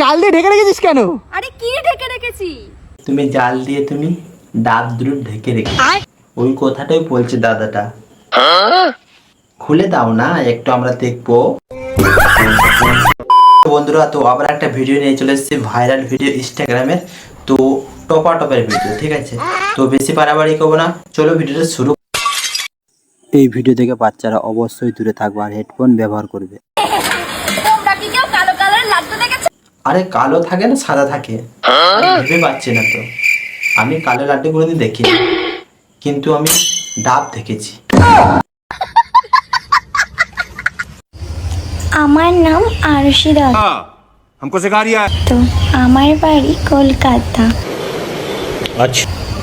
জাল দিয়ে ঢেকে রেখেছিস কেন? আরে কি ঢেকে রেখেছি? তুমি জাল দিয়ে তুমি ডাব দুটো ঢেকে রেখে ওই কথাটাই বলছে দাদাটা। খুলে দাও না একটু আমরা দেখব। বন্ধুরা তো আবার একটা ভিডিও নিয়ে চলে এসেছি ভাইরাল ভিডিও ইনস্টাগ্রামের তো টপা টপের ভিডিও ঠিক আছে? তো বেশি পারাবাড়ি করব না। চলো ভিডিওটা শুরু। এই ভিডিও থেকে বাচ্চারা অবশ্যই দূরে থাকবে আর হেডফোন ব্যবহার করবে। তোমরা কি কেউ কালো কালার লাড্ডু দেখেছ? আরে কালো থাকে না সাদা থাকে ভেবে পাচ্ছি না তো আমি কালো লাড্ডু কোনোদিন দেখি কিন্তু আমি ডাব দেখেছি আমার নাম আরশি দত্ত हमको सिखा रिया है আমার বাড়ি কলকাতা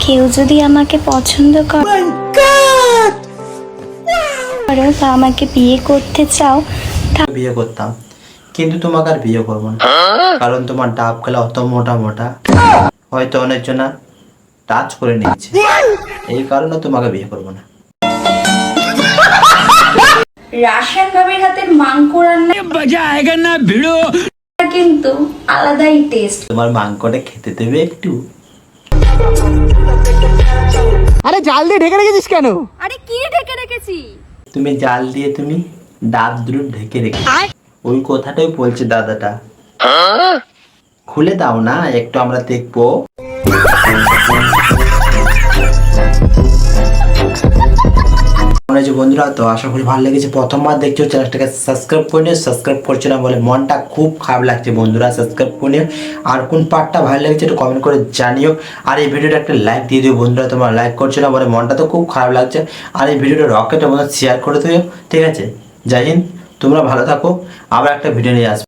কেউ যদি আমাকে পছন্দ করে করো বা আমাকে বিয়ে করতে চাও বিয়ে করতাম কিন্তু তোমাকে আর বিয়ে করব না। কারণ তোমার ডাব গেলে অত মোটা মোটা। হয়তো অনেক জনা টাচ করে নিয়েছে। এই কারণে তোমাকে বিয়ে করব না। রাশিয়ান ভাবির হাতের মাংস রান্না কিন্তু আলাদাই টেস্ট তোমার মাংসটা খেতে দেবে একটু। আরে জাল দিয়ে ঢেকে রেখেছিস কেন? আরে কি ঢেকে রেখেছি? তুমি জাল দিয়ে তুমি ডাব দুটো ঢেকে রেখে ওই কথাটাই বলছে দাদাটা। খুলে দাও না, একটু আমরা দেখব। যে বন্ধুরা, তো আশা করি ভালো লেগেছে। প্রথমবার দেখছ, চ্যানেলটাকে সাবস্ক্রাইব করে নিও সাবস্ক্রাইব করছ না বলে মনটা খুব খারাপ লাগছে বন্ধুরা সাবস্ক্রাইব করে নিও। আর কোন পার্টটা ভালো লেগেছে একটু কমেন্ট করে জানিও। আর এই ভিডিওটা একটা লাইক দিয়ে দিও বন্ধুরা, তোমার লাইক করছ না বলে মনটা তো খুব খারাপ লাগছে। আর এই ভিডিওটা রকেটের মতো শেয়ার করে দিও, ঠিক আছে? জয় হিন্দ। তোমরা ভালো থাকো আবার একটা ভিডিও নিয়ে আসব।